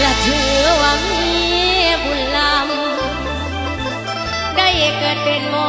และเธอว่ามีบุญลำได้เกิดเป็นหมอ